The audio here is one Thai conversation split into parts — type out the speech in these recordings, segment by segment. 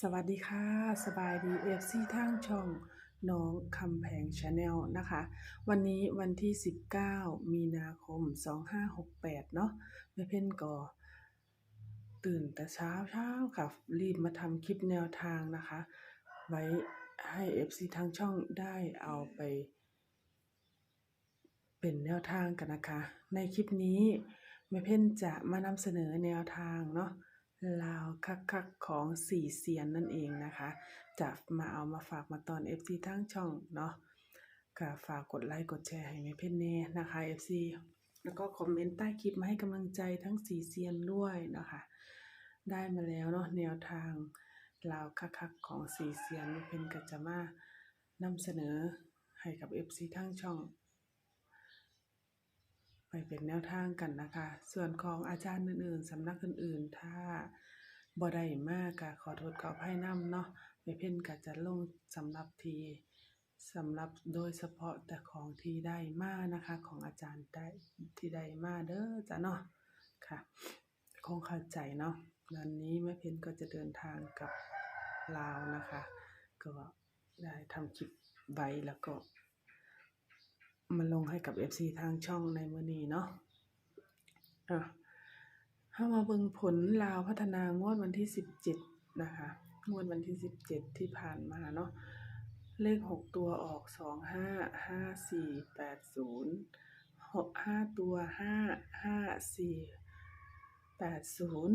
สวัสดีค่ะ สบายดีเอฟซีทางช่องน้องคำแพงชาแนลนะคะ วันนี้วันที่ 19 มีนาคม 2568 เนาะแม่เพ่นก็ตื่นแต่เช้าเช้าค่ะ รีบมาทำคลิปแนวทางนะคะ ไว้ให้เอฟซีทางช่องได้เอาไป เป็นแนวทางกันนะคะ ในคลิปนี้แม่เพ่นจะมานำเสนอแนวทางเนาะ ลาวคักๆของสี่เซียนนั่นเองนะคะ จะมาเอามาฝากมาตอน FC ทั้งช่องเนาะก็ฝากกดไลค์กดแชร์ให้แม่เพ่นแน่นะคะ FC แล้วก็คอมเมนต์ใต้คลิปมาให้กำลังใจทั้งสี่เซียนด้วยนะคะ ได้มาแล้วเนาะแนวทางลาวคักๆของสี่เซียนเพ่นก็จะมานำเสนอให้กับ FC ทั้งช่อง ไปเป็นแนวทางกันนะคะ ส่วนของอาจารย์อื่นๆสำนักอื่นๆ ถ้าบ่ได้มากก็ขอโทษขออภัยนำเนาะไม่เพ่นก็จะลงสำหรับทีสำหรับโดยเฉพาะแต่ของที่ได้มานะคะ ของอาจารย์ได้ที่ได้มาเด้อจ้ะเนาะค่ะ คงเข้าใจเนาะวันนี้แม่เพ็ญก็จะเดินทางกับลาวนะคะ ก็ได้ทำคลิปไว้แล้วก็ มาลงให้กับ FC ทางช่องในมือนี้เนาะอะถ้ามาเบิ่งผลลาวพัฒนางวดวันที่ 17 นะคะ งวดวันที่ 17 ที่ผ่านมาเนาะ เลข 6 ตัวออก 2 5 5 4 8 0 6 5 ตัว 5 5 4 8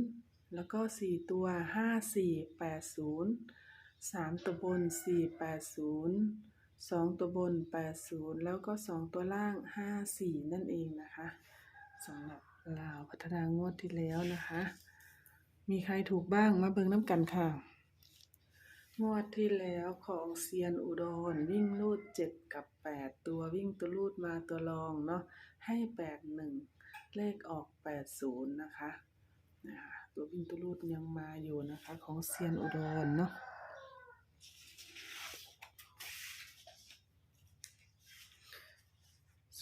0 แล้วก็ 4 ตัว 5 4 8 0 3 ตัวบน 4 8 0 สองตัวบน80แล้วก็สองตัวล่าง54นั่นเองนะคะสำหรับลาวพัฒนางวดที่แล้วนะคะ มีใครถูกบ้างมาเบิ่งน้ำกันค่ะ งวดที่แล้วของเซียนอุดรวิ่งลูด7กับ8ตัววิ่งตัวลูดมาตัวรองเนาะให้81เลขออก80นะคะตัววิ่งตัวลูดยังมาอยู่นะคะ ของเซียนอุดรเนาะ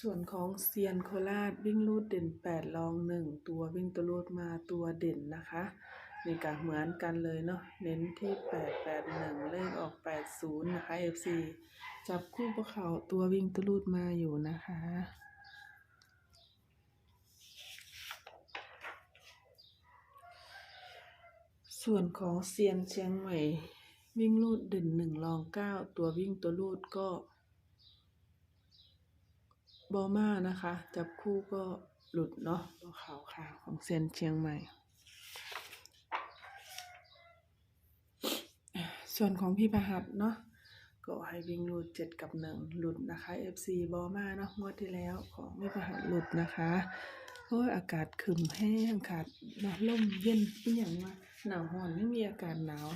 ส่วนของเซียนโคราชวิ่งลูดเด่น8รอง 1 ตัววิ่งตัวลูดมาตัวเด่นนะคะนี่ก็เหมือนกันเลยเนาะเน้นที่ 881 เลขออก 80 นะคะ FC จับคู่ประเขาตัววิ่งตัวลูดมาอยู่นะคะ ส่วนของเซียนเชียงใหม่วิ่งลูดเด่น1รอง9ตัววิ่งตัวลูดก็ บอมานะคะ จับคู่ก็หลุดเนาะตัวขาวขาวของเซนเชียงใหม่ ส่วนของพี่ประหัดเนาะก็ให้วิ่งหลุดเจ็ดกับหนึ่งหลุดนะคะ FC บอมาเนาะงวดที่แล้วของพี่ประหัดหลุดนะคะเพราะอากาศขรึมแห้งขาดเนาะลมเย็นอีหยังว่าหนาวร้อนไม่มีอากาศหนาว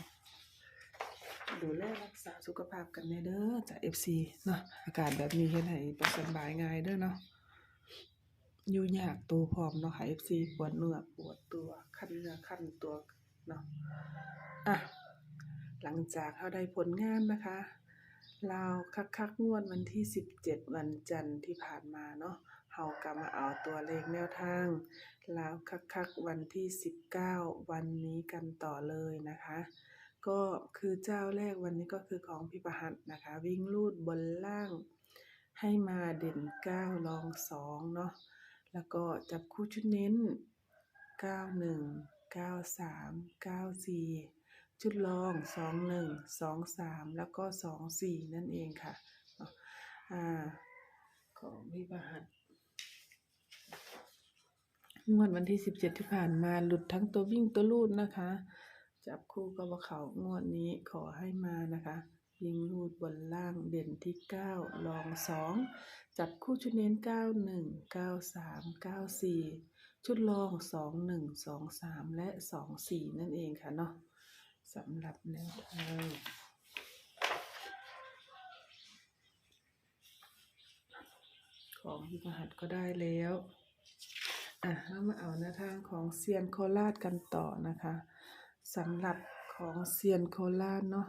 ดูแลรักษาสุขภาพกันแน่เด้อจาก FC เนาะอากาศแบบนี้เฮ็ดให้บ่สบายง่ายเด้อเนาะอยู่ยากตัวพร้อมเนาะค่ะ FC ปวดเนื้อปวดตัวคันเนื้อคันตัวเนาะอะหลังจากเขาได้ผลงานนะคะลาวคักๆงวดวันที่ 17 วันจันทร์ที่ผ่านมาเนาะเฮาก็มาเอาตัวเลขแนวทางลาวคักๆวันที่ 19 วันนี้กันต่อเลยนะคะ ก็คือเจ้าแรกวันนี้ก็คือของพี่ประหัตนะคะ วิ่งลูดบนล่างให้มาเด่นเก้ารองสองเนาะแล้วก็จับคู่ชุดเน้นเก้าหนึ่งเก้าสามเก้าสี่ชุดรองสองหนึ่งสองสามแล้วก็สองสี่นั่นเองค่ะเนาะอ่าของพี่ประหัตงวดวันที่ 17 ที่ผ่านมาหลุดทั้งตัววิ่งตัวลูดนะคะ จับคู่กับว่าเขางวดนี้ขอให้มานะคะวิ่งลูดบนล่างเด่นที่ 9 ลอง 2 จับคู่ชุดเน้น 91 93 94 ชุดลอง 21 23 และ 24 นั่นเองค่ะเนาะสำหรับแนวทางของพี่ประหัตก็ได้แล้ว อะเรามาเอาแนวทางของเซียนโคราชกันต่อนะคะ สำหรับของเซียนโคราชเนาะ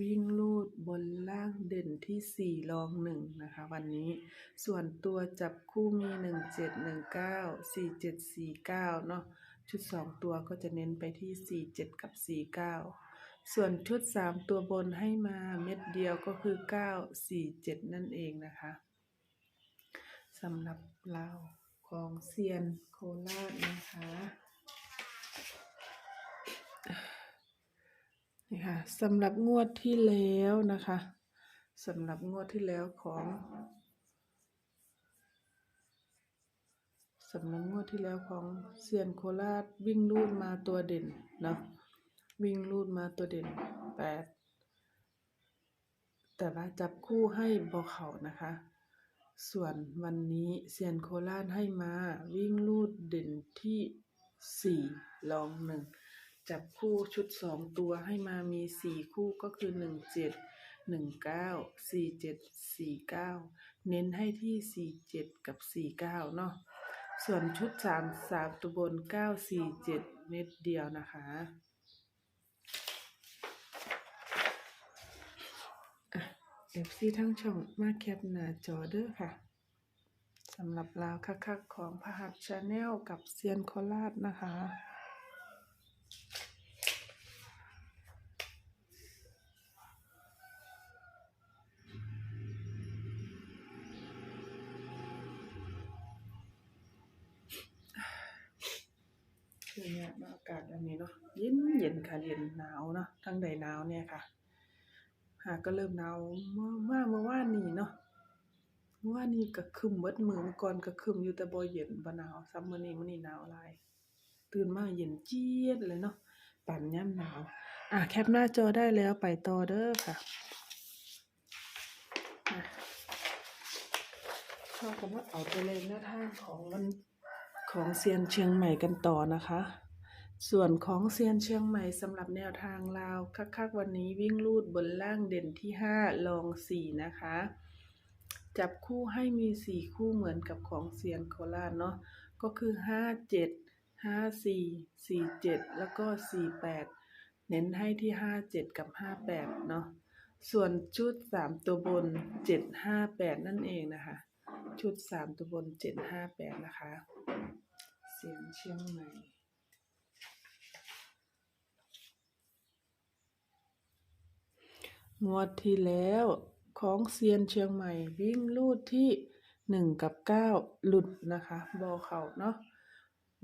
วิ่งลูดบนล่างเด่นที่สี่รองหนึ่งนะคะ วันนี้ส่วนตัวจับคู่มีหนึ่งเจ็ดหนึ่งเก้าสี่เจ็ดสี่เก้าเนาะชุดสองตัวก็จะเน้นไปที่สี่เจ็ดกับสี่เก้าส่วนชุดสามตัวบนให้มาเม็ดเดียวก็คือเก้าสี่เจ็ดนั่นเองนะคะสำหรับเราวของเซียนโคราชนะคะ นี่ค่ะสำหรับงวดที่แล้วนะคะสำหรับงวดที่แล้วของสำหรับงวดที่แล้วของเซียนโคราชวิ่งลูดมาตัวเด่นเนาะวิ่งลูดมาตัวเด่นแปดแต่ว่าจับคู่ให้บอเขานะคะ ส่วนวันนี้เซียนโคราชให้มาวิ่งลูดเด่นที่สี่ลองหนึ่ง จับคู่ชุดสองตัวให้มามีสี่คู่ก็คือหนึ่งเจ็ดหนึ่งเก้าสี่เจ็ดสี่เก้าเน้นให้ที่สี่เจ็ดกับสี่เก้าเนาะส่วนชุดสามสามตัวบนเก้าสี่เจ็ดเม็ดเดียวนะคะเอฟซีทั้งช่องมาแคปหน้าจอเด้อค่ะสำหรับลาวคักๆของพหัสชาแนลกับเซียนโคราชนะคะ เนี่ยอากาศอันนี้เนาะเย็นเย็นค่ะเย็นหนาวเนาะทั้งใดหนาวเนี่ยค่ะหากก็เริ่มหนาวเมื่อมาเมื่อวานนี้เนาะเมื่อวานนี้ก็คึมเบิดมือเมื่อก่อนก็คึมอยู่แต่บ่เย็นบ่หนาวซัมมื้อนี้มื้อนี้หนาวหลายตื่นมาเย็นเจี๊ยดเลยเนาะปั่นยามหนาว อะแคปหน้าจอได้แล้วไปต่อเด้อค่ะอะเราก็มาเอาตัวเลขหน้าทางของมันของเซียนเชียงใหม่กันต่อนะคะ ส่วนของเซียนเชียงใหม่สำหรับแนวทางลาวคักๆวันนี้วิ่งลูดบนล่างเด่นที่ 5 ลอง 4 นะคะ จับคู่ให้มี 4 คู่เหมือนกับของเซียนโคราชเนาะก็คือ 5 7 5 4 4 7 แล้วก็ 4 8 เน้นให้ที่ 5 7 กับ 5 8 เนาะส่วนชุด 3 ตัวบน 7 5 8 นั่นเองนะคะ ชุด 3 ตัวบน 7 5 8 นะคะ เสียงเชียงใหม่ งวดที่แล้วของเซียนเชียงใหม่วิ่งลูดที่หนึ่งกับเก้าหลุดนะคะบอเขาเนาะ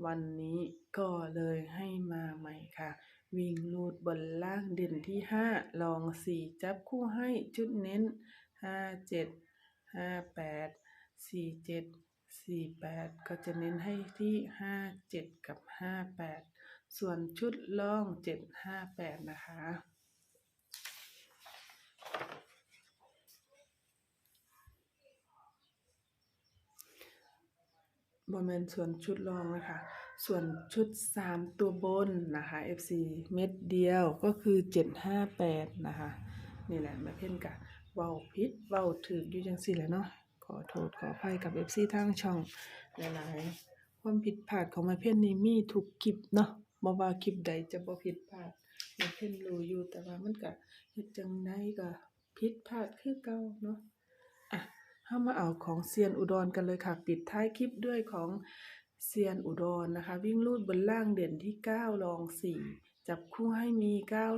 วันนี้ก็เลยให้มาใหม่ค่ะ วิ่งลูดบนล่างเด่นที่ห้าลองสี่จับคู่ให้จุดเน้นห้าเจ็ดห้าแปดสี่เจ็ดสี่แปดก็จะเน้นให้ที่ห้าเจ็ดกับห้าแปดส่วนชุดล่องเจ็ดห้าแปดนะคะ บอมเมนส่วนชุดรองนะคะ ส่วนชุด 3 ตัวบนนะคะ FC เม็ดเดียวก็คือ 758 นะคะ นี่แหละแม่เพ่นกะเว้าพิษเว้าถืออยู่จังสี่แหละเนาะขอโทษขออภัยกับ FC ทางช่องหลายๆความผิดพลาดของแม่เพ่นนี่มีทุกคลิปเนาะบ่ว่าคลิปใดจะบ่ผิดพลาดแม่เพ่นรู้อยู่แต่ว่ามันก็เฮ็ดจังไดก็ผิดพลาดคือเก่าเนาะ เข้ามาเอาของเซียนอุดรกันเลยค่ะ ปิดท้ายคลิปด้วยของเซียนอุดรนะคะ วิ่งลูดบนล่างเด่นที่ 9 รอง 4 จับคู่ให้มี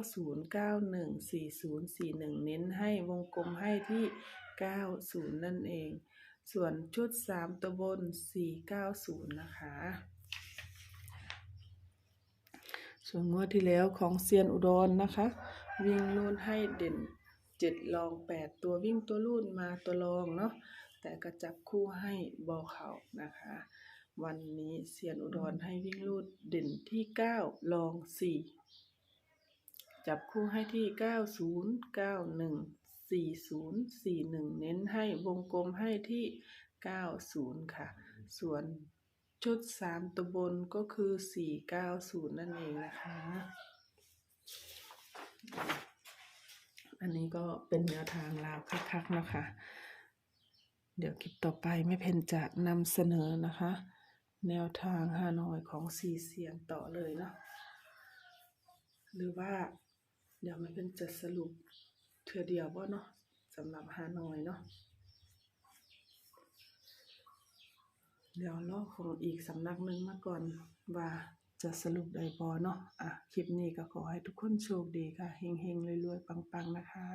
90 91 40 41 เน้นให้วงกลมให้ที่ 90 นั่นเอง ส่วนชุด 3 ตัวบน 490 นะคะส่วนงวดที่แล้วของเซียนอุดรนะคะ วิ่งลูดให้เด่น เจ็ดลองแปดตัววิ่งตัวลูดมาตัวรองเนาะแต่ก็จับคู่ให้บอเขานะคะ วันนี้เซียนอุดรให้วิ่งลูดเด่นที่เก้าลองสี่จับคู่ให้ที่เก้าศูนย์เก้าหนึ่งสี่ศูนย์สี่หนึ่งเน้นให้วงกลมให้ที่เก้าศูนย์ค่ะ ส่วนชุดสามตัวบนก็คือสี่เก้าศูนย์นั่นเองนะคะ อันนี้ก็เป็นแนวทางลาวคักๆนะคะ เดี๋ยวคลิปต่อไปไม่เพนจะนำเสนอนะคะ แนวทางฮานอยของซีเซียนต่อเลยเนาะหรือว่าเดี๋ยวไม่เพนจะสรุปเทือเดียวว่าเนาะสำหรับฮานอยเนาะเดี๋ยวรอของอีกสำนักหนึ่งมาก่อนว่า จะสรุปได้บอเนาะอะคลิปนี้ก็ขอให้ทุกคนโชคดีค่ะเฮงๆรวยๆปังๆนะคะ